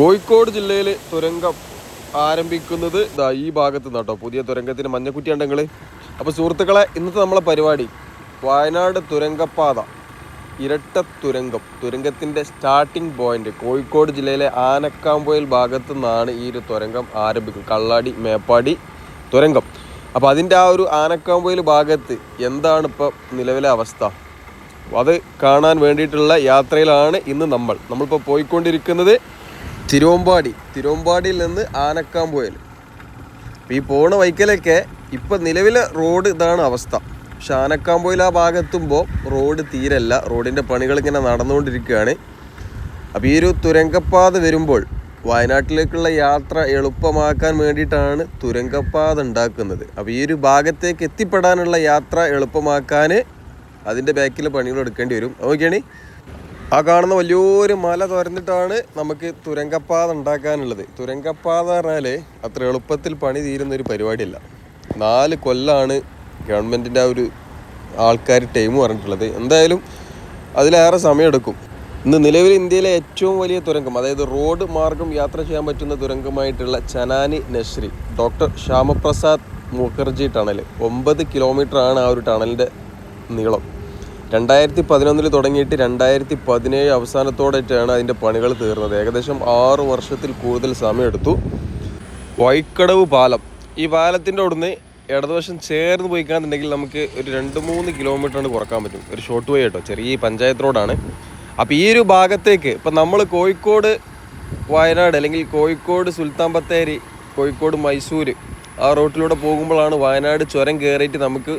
കോഴിക്കോട് ജില്ലയിൽ തുരങ്കം ആരംഭിക്കുന്നത് ഇതാ ഈ ഭാഗത്ത് നിന്ന് കേട്ടോ പുതിയ തുരങ്കത്തിന് മഞ്ഞക്കുറ്റി ഉണ്ടെങ്കിൽ അപ്പോൾ സുഹൃത്തുക്കളെ ഇന്നത്തെ നമ്മളെ പരിപാടി വയനാട് തുരങ്കപ്പാത ഇരട്ട തുരങ്കം. തുരങ്കത്തിന്റെ സ്റ്റാർട്ടിംഗ് പോയിന്റ് കോഴിക്കോട് ജില്ലയിലെ ആനക്കാമ്പൊയിൽ ഭാഗത്തു നിന്നാണ് ഈ ഒരു തുരങ്കം ആരംഭിക്കുന്നത്. കള്ളാടി മേപ്പാടി തുരങ്കം. അപ്പോൾ അതിന്റെ ആ ഒരു ആനക്കാമ്പൊയിൽ ഭാഗത്ത് എന്താണ് ഇപ്പോൾ നിലവിലെ അവസ്ഥ? അത് കാണാൻ വേണ്ടിയിട്ടുള്ള യാത്രയിലാണ് ഇന്ന് നമ്മൾ. നമ്മളിപ്പോൾ പോയിക്കൊണ്ടിരിക്കുന്നത് തിരുവമ്പാടി. തിരുവമ്പാടിയിൽ നിന്ന് ആനക്കാമ്പൊയിൽ അപ്പോൾ ഈ പോണ വൈക്കലൊക്കെ ഇപ്പം നിലവിലെ റോഡ് ഇതാണ് അവസ്ഥ. പക്ഷെ ആനക്കാമ്പൊയിൽ ആ ഭാഗത്തുമ്പോൾ റോഡ് തീരല്ല. റോഡിന്റെ പണികൾ ഇങ്ങനെ നടന്നുകൊണ്ടിരിക്കുകയാണ്. അപ്പോൾ ഈ ഒരു തുരങ്കപ്പാത വരുമ്പോൾ വയനാട്ടിലേക്കുള്ള യാത്ര എളുപ്പമാക്കാൻ വേണ്ടിയിട്ടാണ് തുരങ്കപ്പാത ഉണ്ടാക്കുന്നത്. അപ്പോൾ ഈ ഒരു ഭാഗത്തേക്ക് എത്തിപ്പെടാനുള്ള യാത്ര എളുപ്പമാക്കാൻ അതിന്റെ ബാക്കിൽ പണികൾ എടുക്കേണ്ടി വരും. നോക്കിയാണ്. ആ കാണുന്ന വലിയൊരു മല തുരന്നിട്ടാണ് നമുക്ക് തുരങ്കപ്പാത ഉണ്ടാക്കാനുള്ളത്. തുരങ്കപ്പാത പറഞ്ഞാൽ അത്ര എളുപ്പത്തിൽ പണി തീരുന്ന ഒരു പരിപാടിയല്ല. നാല് കൊല്ലാണ് ഗവൺമെന്റിന്റെ ആ ഒരു ആൾക്കാർ ടൈം പറഞ്ഞിട്ടുള്ളത്. എന്തായാലും അതിലേറെ സമയമെടുക്കും. ഇന്ന് നിലവിൽ ഇന്ത്യയിലെ ഏറ്റവും വലിയ തുരങ്കം അതായത് റോഡ് മാർഗം യാത്ര ചെയ്യാൻ പറ്റുന്ന തുരങ്കമായിട്ടുള്ള ചനാനി നശ്രി ഡോക്ടർ ശ്യാമപ്രസാദ് മുഖർജി ടണൽ ഒമ്പത് ആണ് ആ ഒരു ടണലിന്റെ നീളം. രണ്ടായിരത്തി പതിനൊന്നിൽ തുടങ്ങിയിട്ട് രണ്ടായിരത്തി പതിനേഴ് അവസാനത്തോടെയാണ് അതിന്റെ പണികൾ തീർന്നത്. ഏകദേശം ആറ് വർഷത്തിൽ കൂടുതൽ സമയമെടുത്തു. വൈക്കടവ് പാലം. ഈ പാലത്തിന്റെ അവിടുന്ന് ഇടതുവശം ചേർന്ന് പോയിക്കാന്നുണ്ടെങ്കിൽ നമുക്ക് ഒരു രണ്ട് മൂന്ന് കിലോമീറ്ററാണ് കുറയ്ക്കാൻ പറ്റും. ഒരു ഷോർട്ട് വേ കേട്ടോ ചെറിയ പഞ്ചായത്ത് റോഡാണ്. അപ്പോൾ ഈ ഒരു ഭാഗത്തേക്ക് ഇപ്പം നമ്മൾ കോഴിക്കോട് വയനാട് അല്ലെങ്കിൽ കോഴിക്കോട് സുൽത്താൻ ബത്തേരി കോഴിക്കോട് മൈസൂർ ആ റോട്ടിലൂടെ പോകുമ്പോഴാണ് വയനാട് ചുരം കയറിയിട്ട് നമുക്ക്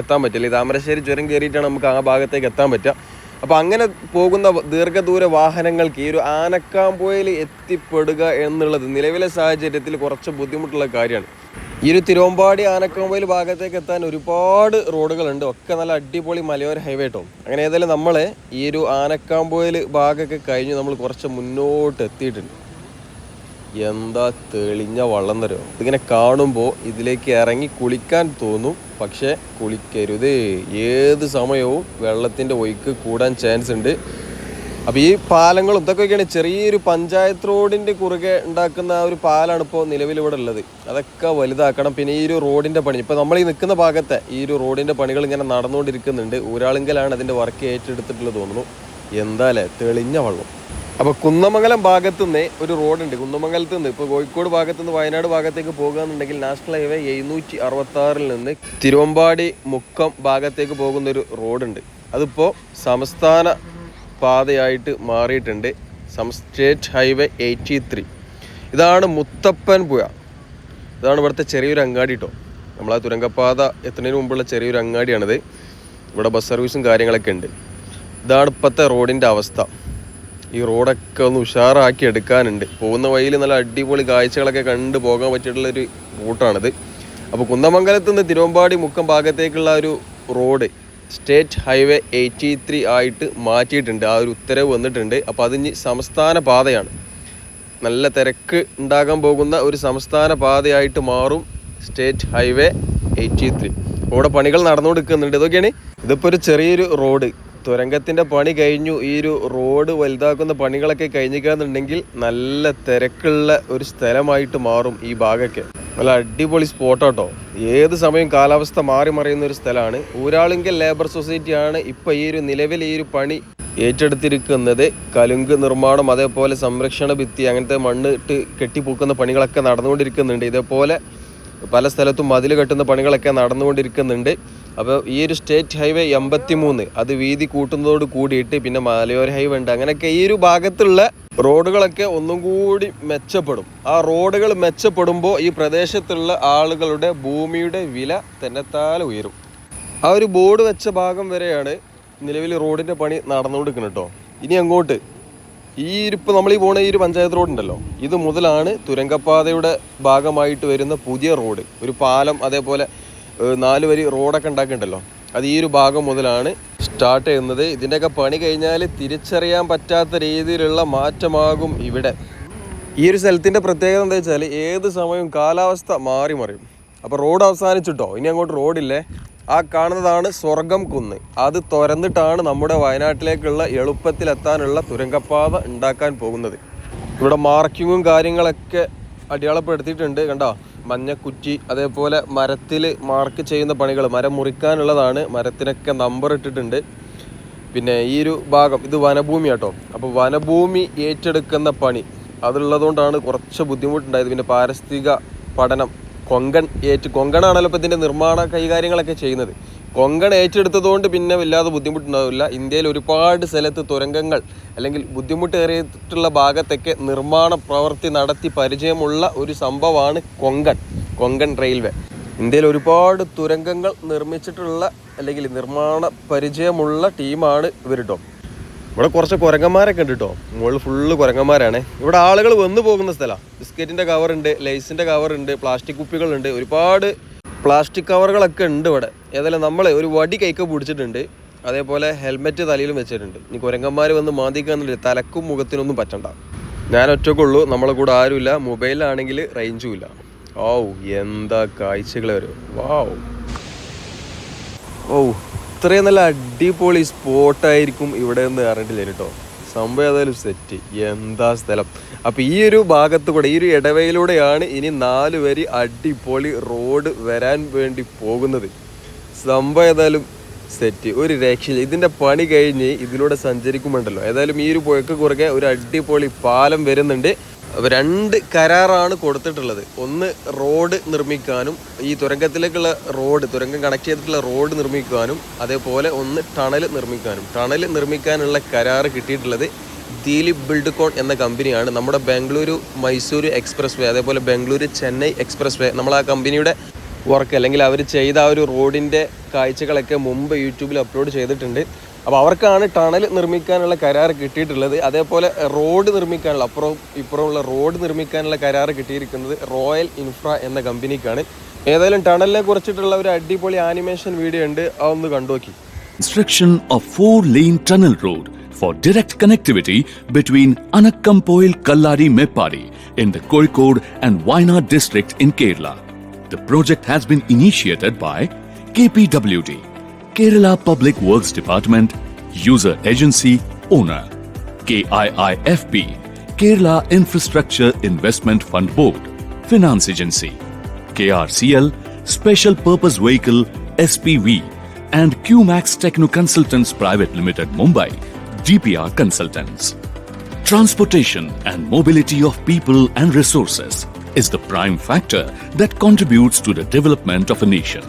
എത്താൻ പറ്റില്ല. ഈ താമരശ്ശേരി ചുരം കയറിയിട്ടാണ് നമുക്ക് ആ ഭാഗത്തേക്ക് എത്താൻ പറ്റുക. അപ്പോൾ അങ്ങനെ പോകുന്ന ദീർഘദൂര വാഹനങ്ങൾക്ക് ഈ ഒരു ആനക്കാമ്പോയിൽ എത്തിപ്പെടുക എന്നുള്ളത് നിലവിലെ സാഹചര്യത്തിൽ കുറച്ച് ബുദ്ധിമുട്ടുള്ള കാര്യമാണ്. ഈ ഒരു തിരുവമ്പാടി ആനക്കാമ്പോയിൽ ഭാഗത്തേക്ക് എത്താൻ ഒരുപാട് റോഡുകളുണ്ട്. ഒക്കെ നല്ല അടിപൊളി മലയോര ഹൈവേ കേട്ടോ അങ്ങനെ ഏതായാലും നമ്മൾ ഈ ഒരു ആനക്കാമ്പോയിൽ ഭാഗമൊക്കെ കഴിഞ്ഞ് നമ്മൾ കുറച്ച് മുന്നോട്ട് എത്തിയിട്ടുണ്ട്. എന്താ തെളിഞ്ഞ വള്ളം തരുമോ ഇതിങ്ങനെ കാണുമ്പോൾ ഇതിലേക്ക് ഇറങ്ങി കുളിക്കാൻ തോന്നും പക്ഷേ കുളിക്കരുത്. ഏത് സമയവും വെള്ളത്തിന്റെ ഒഴുക്ക് കൂടാൻ ചാൻസ് ഉണ്ട്. അപ്പോൾ ഈ പാലങ്ങളും ഇതൊക്കെയാണ് ചെറിയൊരു പഞ്ചായത്ത് റോഡിന്റെ കുറുകെ ഉണ്ടാക്കുന്ന ഒരു പാലാണ് ഇപ്പോൾ നിലവിലിവിടെ ഉള്ളത്. അതൊക്കെ വലുതാക്കണം. പിന്നെ ഈ ഒരു റോഡിന്റെ പണി ഇപ്പോൾ നമ്മൾ ഈ നിൽക്കുന്ന ഭാഗത്തെ ഈ ഒരു റോഡിന്റെ പണികൾ ഇങ്ങനെ നടന്നുകൊണ്ടിരിക്കുന്നുണ്ട്. ഒരാളെങ്കിലാണ് അതിന്റെ വർക്ക് ഏറ്റെടുത്തിട്ടുള്ളത് തോന്നുന്നു. എന്താല്ലേ തെളിഞ്ഞ വെള്ളം. അപ്പോൾ കുന്നമംഗലം ഭാഗത്തു നിന്ന് ഒരു റോഡുണ്ട്. കുന്നമംഗലത്ത് നിന്ന് ഇപ്പോൾ കോഴിക്കോട് ഭാഗത്തു നിന്ന് വയനാട് ഭാഗത്തേക്ക് പോകുകയെന്നുണ്ടെങ്കിൽ നാഷണൽ ഹൈവേ എഴുന്നൂറ്റി അറുപത്തി നിന്ന് തിരുവമ്പാടി മുക്കം ഭാഗത്തേക്ക് പോകുന്ന ഒരു റോഡുണ്ട്. അതിപ്പോൾ സംസ്ഥാന പാതയായിട്ട് മാറിയിട്ടുണ്ട്. State highway eighty three. ഇതാണ് മുത്തപ്പൻ പുഴ. ഇതാണ് ഇവിടുത്തെ ചെറിയൊരു അങ്ങാടി കേട്ടോ നമ്മൾ ആ തുരങ്കപ്പാത എത്തുന്നതിന് മുമ്പുള്ള ചെറിയൊരു അങ്ങാടിയാണിത്. ഇവിടെ ബസ് സർവീസും കാര്യങ്ങളൊക്കെ ഉണ്ട്. ഇതാണ് ഇപ്പോഴത്തെ റോഡിന്റെ അവസ്ഥ. ഈ റോഡൊക്കെ ഒന്ന് ഉഷാറാക്കി എടുക്കാനുണ്ട്. പോകുന്ന വഴിയിൽ നല്ല അടിപൊളി കാഴ്ചകളൊക്കെ കണ്ട് പോകാൻ പറ്റിയിട്ടുള്ളൊരു റൂട്ടാണിത്. അപ്പോൾ കുന്നമംഗലത്ത് നിന്ന് തിരുവമ്പാടി മുക്കം ഭാഗത്തേക്കുള്ള ഒരു road state highway eighty three ആയിട്ട് മാറ്റിയിട്ടുണ്ട്. ആ ഒരു ഉത്തരവ് വന്നിട്ടുണ്ട്. അപ്പോൾ അതിന് സംസ്ഥാന പാതയാണ്. നല്ല തിരക്ക് ഉണ്ടാകാൻ പോകുന്ന ഒരു സംസ്ഥാന പാതയായിട്ട് മാറും സ്റ്റേറ്റ് ഹൈവേ എയ്റ്റി ത്രീ. അവിടെ പണികൾ നടന്നുകൊടുക്കുന്നുണ്ട് ഇതൊക്കെയാണ് ഇതിപ്പോൾ ഒരു ചെറിയൊരു റോഡ്. തുരങ്കത്തിന്റെ പണി കഴിഞ്ഞു. ഈ ഒരു റോഡ് വലുതാക്കുന്ന പണികളൊക്കെ കഴിഞ്ഞിക്കാന്നുണ്ടെങ്കിൽ നല്ല തിരക്കുള്ള ഒരു സ്ഥലമായിട്ട് മാറും ഈ ഭാഗമൊക്കെ. നല്ല അടിപൊളി സ്പോട്ടാട്ടോ ഏത് സമയം കാലാവസ്ഥ മാറി മറിയുന്ന ഒരു സ്ഥലമാണ്. ഊരാളിങ്കൽ ലേബർ സൊസൈറ്റിയാണ് ഇപ്പോൾ ഈ ഒരു നിലവിൽ ഈ ഒരു പണി ഏറ്റെടുത്തിരിക്കുന്നത്. കലുങ്ക് നിർമ്മാണം അതേപോലെ സംരക്ഷണ ഭിത്തി അങ്ങനത്തെ മണ്ണ് ഇട്ട് കെട്ടിപ്പൂക്കുന്ന പണികളൊക്കെ നടന്നുകൊണ്ടിരിക്കുന്നുണ്ട്. ഇതേപോലെ പല സ്ഥലത്തും മതിൽ കെട്ടുന്ന പണികളൊക്കെ നടന്നുകൊണ്ടിരിക്കുന്നുണ്ട്. അപ്പോൾ ഈ ഒരു സ്റ്റേറ്റ് ഹൈവേ എൺപത്തി മൂന്ന് അത് വീതി കൂട്ടുന്നതോട് കൂടിയിട്ട് പിന്നെ മലയോര ഹൈവേ ഉണ്ട്. അങ്ങനെയൊക്കെ ഈ ഒരു ഭാഗത്തുള്ള റോഡുകളൊക്കെ ഒന്നും കൂടി മെച്ചപ്പെടും. ആ റോഡുകൾ മെച്ചപ്പെടുമ്പോൾ ഈ പ്രദേശത്തുള്ള ആളുകളുടെ ഭൂമിയുടെ വില തന്നെത്താൽ ഉയരും. ആ ഒരു ബോർഡ് വെച്ച ഭാഗം വരെയാണ് നിലവിൽ റോഡിന്റെ പണി നടന്നുകൊടുക്കുന്നത് കേട്ടോ. ഇനി അങ്ങോട്ട്. ഈ ഇരിപ്പോൾ നമ്മൾ ഈ പോണ ഈ ഒരു പഞ്ചായത്ത് റോഡ് ഉണ്ടല്ലോ. ഇത് മുതലാണ് തുരങ്കപ്പാതയുടെ ഭാഗമായിട്ട് വരുന്ന പുതിയ റോഡ്. ഒരു പാലം അതേപോലെ നാല് വരി റോഡൊക്കെ ഉണ്ടാക്കിയിട്ടുണ്ടല്ലോ. അത് ഈ ഒരു ഭാഗം മുതലാണ് സ്റ്റാർട്ട് ചെയ്യുന്നത്. ഇതിന്റെയൊക്കെ പണി കഴിഞ്ഞാൽ തിരിച്ചറിയാൻ പറ്റാത്ത രീതിയിലുള്ള മാറ്റമാകും ഇവിടെ. ഈ ഒരു സ്ഥലത്തിന്റെ പ്രത്യേകത എന്താ വെച്ചാൽ ഏത് സമയവും കാലാവസ്ഥ മാറി മറിയും. അപ്പോൾ റോഡ് അവസാനിച്ചിട്ടോ? ഇനി അങ്ങോട്ട് റോഡില്ലേ? ആ കാണുന്നതാണ് സ്വർഗം കുന്ന്. അത് തുറന്നിട്ടാണ് നമ്മുടെ വയനാട്ടിലേക്കുള്ള എളുപ്പത്തിലെത്താനുള്ള തുരങ്കപ്പാത ഉണ്ടാക്കാൻ പോകുന്നത്. ഇവിടെ മാർക്കിങ്ങും കാര്യങ്ങളൊക്കെ അടയാളപ്പെടുത്തിയിട്ടുണ്ട് കണ്ടോ? മഞ്ഞക്കുറ്റി അതേപോലെ മരത്തിൽ മാർക്ക് ചെയ്യുന്ന പണികൾ മരം മുറിക്കാനുള്ളതാണ്. മരത്തിനൊക്കെ നമ്പർ ഇട്ടിട്ടുണ്ട്. പിന്നെ ഈ ഒരു ഭാഗം ഇത് വനഭൂമി കേട്ടോ അപ്പോൾ വനഭൂമി ഏറ്റെടുക്കുന്ന പണി അതുള്ളതുകൊണ്ടാണ് കുറച്ച് ബുദ്ധിമുട്ടുണ്ടായത്. പിന്നെ പാരിസ്ഥിതിക പഠനം കൊങ്കൺ ഏറ്റ് കൊങ്കണാണല്ലോ ഇപ്പോൾ ഇതിന്റെ നിർമ്മാണ കൈകാര്യങ്ങളൊക്കെ ചെയ്യുന്നത്. കൊങ്കൺ ഏറ്റെടുത്തതുകൊണ്ട് പിന്നെ വല്ലാതെ ബുദ്ധിമുട്ടുണ്ടാവില്ല. ഇന്ത്യയിൽ ഒരുപാട് സ്ഥലത്ത് തുരങ്കങ്ങൾ അല്ലെങ്കിൽ ബുദ്ധിമുട്ടേറിയിട്ടുള്ള ഭാഗത്തൊക്കെ നിർമ്മാണ പ്രവൃത്തി നടത്തി പരിചയമുള്ള ഒരു സംഭവമാണ് കൊങ്കൺ കൊങ്കൺ റെയിൽവേ. ഇന്ത്യയിൽ ഒരുപാട് തുരങ്കങ്ങൾ നിർമ്മിച്ചിട്ടുള്ള അല്ലെങ്കിൽ നിർമ്മാണ പരിചയമുള്ള ടീമാണ് ഇവർ കേട്ടോ ഇവിടെ കുറച്ച് കുരങ്ങന്മാരൊക്കെ ഉണ്ട് കേട്ടോ മുകളിൽ ഫുള്ള് കുരങ്ങന്മാരാണ്. ഇവിടെ ആളുകൾ വന്നു പോകുന്ന സ്ഥലമാണ് ബിസ്ക്കറ്റിന്റെ കവറുണ്ട് ലൈസിന്റെ കവറുണ്ട് പ്ലാസ്റ്റിക് കുപ്പികളുണ്ട് ഒരുപാട് പ്ലാസ്റ്റിക് കവറുകളൊക്കെ ഉണ്ട് ഇവിടെ. ഏതായാലും നമ്മൾ ഒരു വടി കൈക്ക് പിടിച്ചിട്ടുണ്ട്. അതേപോലെ ഹെൽമെറ്റ് തലയിലും വെച്ചിട്ടുണ്ട്. ഇനി കുരങ്ങന്മാർ വന്ന് മാന്തിക്കാന്നില്ല തലക്കും മുഖത്തിനൊന്നും പറ്റണ്ട. ഞാൻ ഒറ്റക്കുള്ളൂ നമ്മളെ കൂടെ ആരുമില്ല. മൊബൈലിലാണെങ്കിൽ റേഞ്ചും ഇല്ല. ഓ എന്താ കാഴ്ചകൾ വരും വാവ്. ഓ ഇത്രയും നല്ല അടിപൊളി സ്പോട്ടായിരിക്കും ഇവിടെ നിന്ന് അറിഞ്ഞിട്ടില്ല കേട്ടോ. സംഭവം ഏതായാലും സെറ്റ് എന്താ സ്ഥലം? അപ്പോൾ ഈ ഒരു ഭാഗത്ത് കൂടെ ഈ ഒരു ഇടവയിലൂടെയാണ് ഇനി നാല് വരി അടിപൊളി റോഡ് വരാൻ വേണ്ടി പോകുന്നത്. സംഭവം ഏതായാലും സെറ്റ് ഒരു രക്ഷയില്ല. ഇതിന്റെ പണി കഴിഞ്ഞ് ഇതിലൂടെ സഞ്ചരിക്കുമ്പോണ്ടല്ലോ. ഏതായാലും ഈ ഒരു പുഴക്ക് കുറുകെ ഒരു അടിപൊളി പാലം വരുന്നുണ്ട്. രണ്ട് കരാറാണ് കൊടുത്തിട്ടുള്ളത്. ഒന്ന് റോഡ് നിർമ്മിക്കാനും ഈ തുരങ്കത്തിലേക്കുള്ള റോഡ് തുരങ്കം കണക്ട് ചെയ്തിട്ടുള്ള റോഡ് നിർമ്മിക്കാനും അതേപോലെ ഒന്ന് ടണൽ നിർമ്മിക്കാനും. ടണൽ നിർമ്മിക്കാനുള്ള കരാറ് കിട്ടിയിട്ടുള്ളത് ദീലിപ് ബിൽഡ്കോൺ എന്ന കമ്പനിയാണ്. നമ്മുടെ ബാംഗ്ലൂരു മൈസൂരു എക്സ്പ്രസ് വേ അതേപോലെ ബാംഗ്ലൂരു ചെന്നൈ എക്സ്പ്രസ് വേ നമ്മൾ ആ കമ്പനിയുടെ വർക്ക് അല്ലെങ്കിൽ അവർ ചെയ്ത ആ ഒരു റോഡിന്റെ കാഴ്ചകളൊക്കെ മുമ്പ് യൂട്യൂബിൽ അപ്ലോഡ് ചെയ്തിട്ടുണ്ട്. അപ്പോൾ അവർക്കാണ് ടണൽ നിർമ്മിക്കാനുള്ള കരാർ കിട്ടിയിട്ടുള്ളത്. അതേപോലെ റോഡ് നിർമ്മിക്കാനുള്ള അപ്പുറവും ഇപ്പുറമുള്ള റോഡ് നിർമ്മിക്കാനുള്ള കരാർ കിട്ടിയിരിക്കുന്നത് റോയൽ ഇൻഫ്ര എന്ന കമ്പനിക്കാണ്. ഏതായാലും ടണലിനെ കുറിച്ചിട്ടുള്ള ഒരു അടിപൊളി ആനിമേഷൻ വീഡിയോ ഉണ്ട്. അതൊന്ന് കണ്ടു നോക്കി. Construction of four-lane tunnel road for direct connectivity between Anakkampoil Kallari Meppadi in the Kozhikode and Wayanad district in Kerala. The project has been initiated by KPWD, Kerala Public Works Department, User Agency Owner, KIIFB, Kerala Infrastructure Investment Fund Board, Finance Agency, KRCL, Special Purpose Vehicle SPV, and QMAX Techno Consultants Private Limited Mumbai, DPR Consultants. Transportation and mobility of people and resources is the prime factor that contributes to the development of a nation.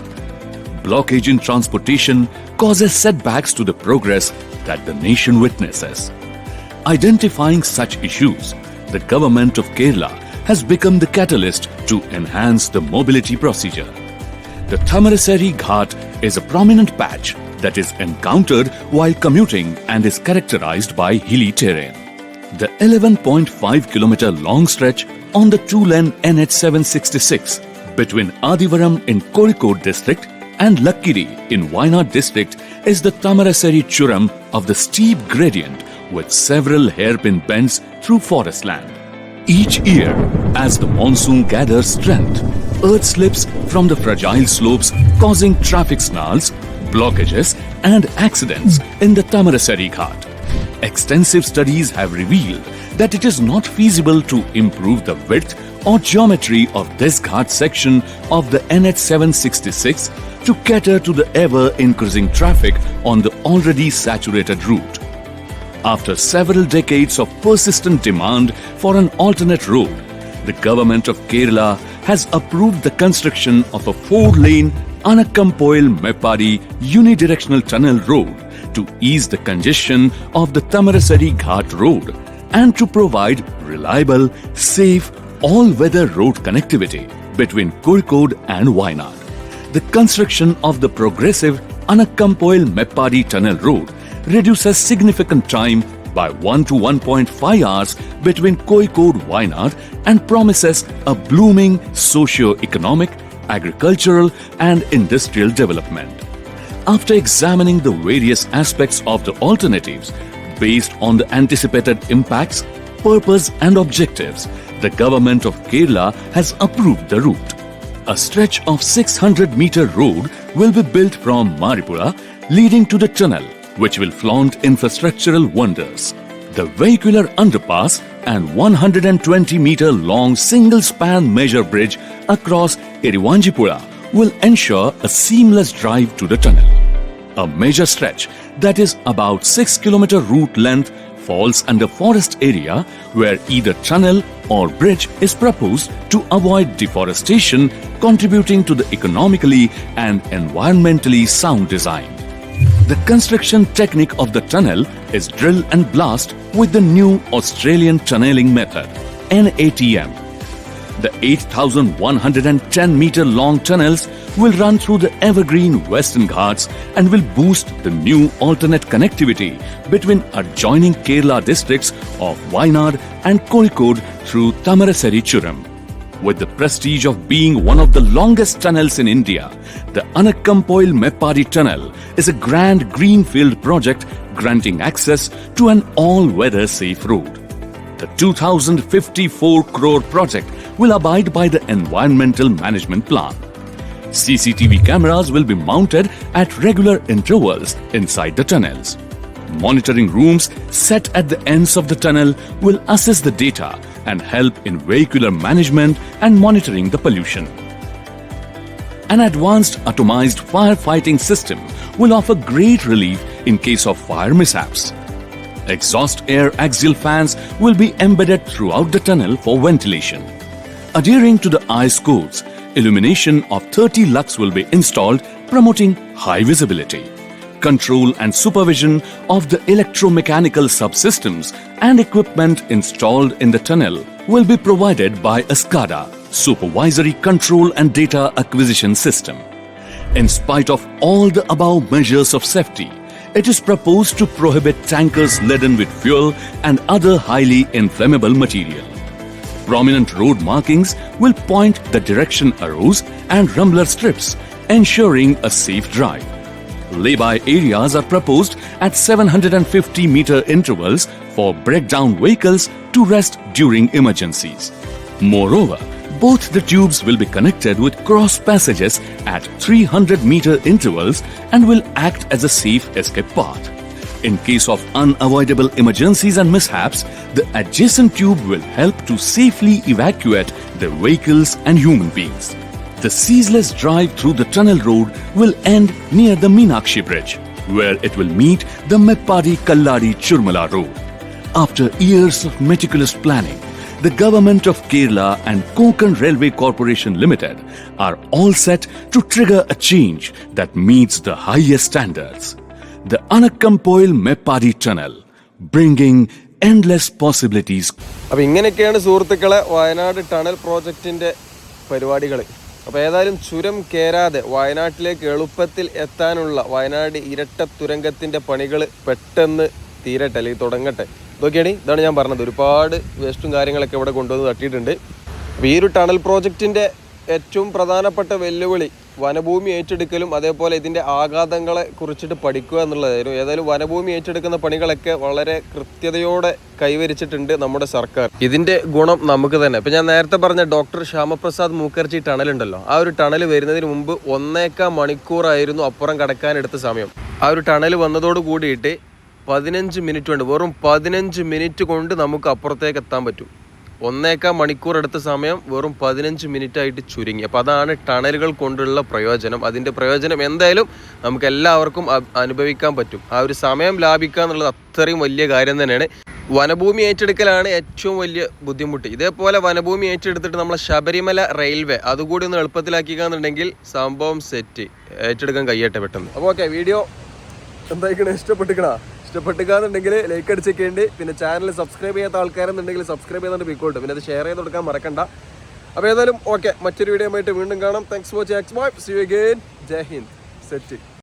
Blockage in transportation causes setbacks to the progress that the nation witnesses. Identifying such issues, the government of Kerala has become the catalyst to enhance the mobility procedure. The Thamarasari Ghat is a prominent patch that is encountered while commuting and is characterized by hilly terrain. The 11.5 kilometer long stretch on the two-lane NH766 between Adivaram in Kozhikode district and Lakkiri in Wayanad district is the Tamarasari Churam of the steep gradient with several hairpin bends through forest land. Each year, as the monsoon gathers strength, earth slips from the fragile slopes, causing traffic snarls, blockages, and accidents in the Tamarasari Ghat. Extensive studies have revealed that it is not feasible to improve the width or geometry of this Ghat section of the NH766 to cater to the ever increasing traffic on the already saturated route. After several decades of persistent demand for an alternate road, the government of Kerala has approved the construction of a four-lane Anakkampoil Meppadi unidirectional tunnel road to ease the congestion of the Tamarasari Ghat road and to provide reliable, safe, all-weather road connectivity between Kozhikode and Wayanad. The construction of the progressive Anakkampoil Meppadi tunnel road reduces significant time by 1 to 1.5 hours between Kozhikode Wayanad and promises a blooming socio-economic, agricultural and industrial development. After examining the various aspects of the alternatives based on the anticipated impacts, purpose and objectives, the government of Kerala has approved the route. A stretch of 600 meter road will be built from Maripura leading to the tunnel which will flaunt infrastructural wonders. The vehicular underpass and 120 meter long single span measure bridge across Eriwanjipura will ensure a seamless drive to the tunnel. A major stretch that is about 6 km route length falls under forest area where either tunnel or bridge is proposed to avoid deforestation contributing to the economically and environmentally sound design. The construction technique of the tunnel is drill and blast with the new Australian tunneling method, NATM. The 8,110 meter long tunnels will run through the evergreen Western Ghats and will boost the new alternate connectivity between adjoining Kerala districts of Wayanad and Kozhikode through Tamarasari Churam. With the prestige of being one of the longest tunnels in India, the Anakkampoil Meppadi Tunnel is a grand greenfield project granting access to an all-weather safe route. The 2054 crore project will abide by the environmental management plan. CCTV cameras will be mounted at regular intervals inside the tunnels. Monitoring rooms set at the ends of the tunnel will assess the data and help in vehicular management and monitoring the pollution. An advanced atomized firefighting system will offer great relief in case of fire mishaps. Exhaust air axial fans will be embedded throughout the tunnel for ventilation. Adhering to the ICE codes, illumination of 30 lux will be installed, promoting high visibility. Control and supervision of the electromechanical subsystems and equipment installed in the tunnel will be provided by a SCADA, Supervisory Control and Data Acquisition System. In spite of all the above measures of safety, it is proposed to prohibit tankers laden with fuel and other highly inflammable material. Prominent road markings will point the direction arrows and rumbler strips, ensuring a safe drive. Lay-by areas are proposed at 750 meter intervals for breakdown vehicles to rest during emergencies. Moreover, both the tubes will be connected with cross passages at 300 meter intervals and will act as a safe escape path. In case of unavoidable emergencies and mishaps, the adjacent tube will help to safely evacuate the vehicles and human beings. The ceaseless drive through the tunnel road will end near the Meenakshi Bridge, where it will meet the Meppadi Kalladi Churmala Road. After years of meticulous planning, the government of Kerala and Konkan Railway Corporation Limited are all set to trigger a change that meets the highest standards. The Anakampoil Meppadi Tunnel, bringing endless possibilities അപ്പോൾ ഇങ്ങനെയൊക്കെയാണ് സുഹൃത്തുക്കളെ Wayanad tunnel പ്രോജക്റ്റിന്റെ പരിപാടികൾ അപ്പോൾ ഏതായാലും ചുരം കയറാതെ വയനാട്ടിലേക്ക് എളുപ്പത്തിൽ എത്താനുള്ള വയനാട് ഇരട്ട തുരങ്കത്തിന്റെ പണികൾ പെട്ടെന്ന് തീരട്ടെ അല്ലെങ്കിൽ തുടങ്ങട്ടെ ഇതൊക്കെയാണ്. ഇതാണ് ഞാൻ പറഞ്ഞത്. ഒരുപാട് വേസ്റ്റും കാര്യങ്ങളൊക്കെ ഇവിടെ കൊണ്ടുവന്ന് തട്ടിയിട്ടുണ്ട്. അപ്പോൾ ഈ ഒരു ടണൽ പ്രോജക്റ്റിന്റെ ഏറ്റവും പ്രധാനപ്പെട്ട വെല്ലുവിളി വനഭൂമി ഏറ്റെടുക്കലും അതേപോലെ ഇതിന്റെ ആഘാതങ്ങളെ കുറിച്ചിട്ട് പഠിക്കുക എന്നുള്ളതായിരുന്നു. ഏതായാലും വനഭൂമി ഏറ്റെടുക്കുന്ന പണികളൊക്കെ വളരെ കൃത്യതയോടെ കൈവരിച്ചിട്ടുണ്ട് നമ്മുടെ സർക്കാർ. ഇതിന്റെ ഗുണം നമുക്ക് തന്നെ. ഇപ്പം ഞാൻ നേരത്തെ പറഞ്ഞ ഡോക്ടർ ശ്യാമപ്രസാദ് മുഖർജി ടണൽ ഉണ്ടല്ലോ. ആ ഒരു ടണൽ വരുന്നതിന് മുമ്പ് ഒന്നേക്കാ മണിക്കൂറായിരുന്നു അപ്പുറം കടക്കാൻ എടുത്ത സമയം. ആ ഒരു ടണൽ വന്നതോട് കൂടിയിട്ട് പതിനഞ്ച് മിനിറ്റ് കൊണ്ട് വെറും പതിനഞ്ച് മിനിറ്റ് കൊണ്ട് നമുക്ക് അപ്പുറത്തേക്ക് എത്താൻ പറ്റും. ഒന്നേക്കാ മണിക്കൂർ എടുത്ത സമയം വെറും പതിനഞ്ച് മിനിറ്റ് ആയിട്ട് ചുരുങ്ങി. അപ്പോൾ അതാണ് ടണലുകൾ കൊണ്ടുള്ള പ്രയോജനം. അതിന്റെ പ്രയോജനം എന്തായാലും നമുക്ക് എല്ലാവർക്കും അനുഭവിക്കാൻ പറ്റും. ആ ഒരു സമയം ലാഭിക്കുക എന്നുള്ളത് അത്രയും വലിയ കാര്യം തന്നെയാണ്. വനഭൂമി ഏറ്റെടുക്കലാണ് ഏറ്റവും വലിയ ബുദ്ധിമുട്ട്. ഇതേപോലെ വനഭൂമി ഏറ്റെടുത്തിട്ട് നമ്മളെ ശബരിമല റെയിൽവേ അതുകൂടി ഒന്ന് എളുപ്പത്തിലാക്കിക്കാന്നുണ്ടെങ്കിൽ സംഭവം സെറ്റ് ഏറ്റെടുക്കാൻ കഴിയട്ടെ പെട്ടെന്ന്. അപ്പോൾ ഓക്കെ വീഡിയോ എന്തായിക്കണേ ഇഷ്ടപ്പെട്ടിക്കണാ? ഇഷ്ടപ്പെട്ടുകാന്നുണ്ടെങ്കിൽ ലൈക്ക് അടിച്ചേക്കേണ്ടി പിന്നെ ചാനൽ സബ്സ്ക്രൈബ് ചെയ്യാത്ത ആൾക്കാരെന്നുണ്ടെങ്കിൽ സബ്സ്ക്രൈബ് ചെയ്തുകൊണ്ട് പോയിക്കോട്ടെ പിന്നെ അത് ഷെയർ ചെയ്ത് കൊടുക്കാൻ മറക്കണ്ട. അപ്പോൾ ഏതായാലും ഓക്കെ മറ്റൊരു വീഡിയോ ആയിട്ട് വീണ്ടും കാണാം. Thanks for watching X boy see you again Jai Hind. Set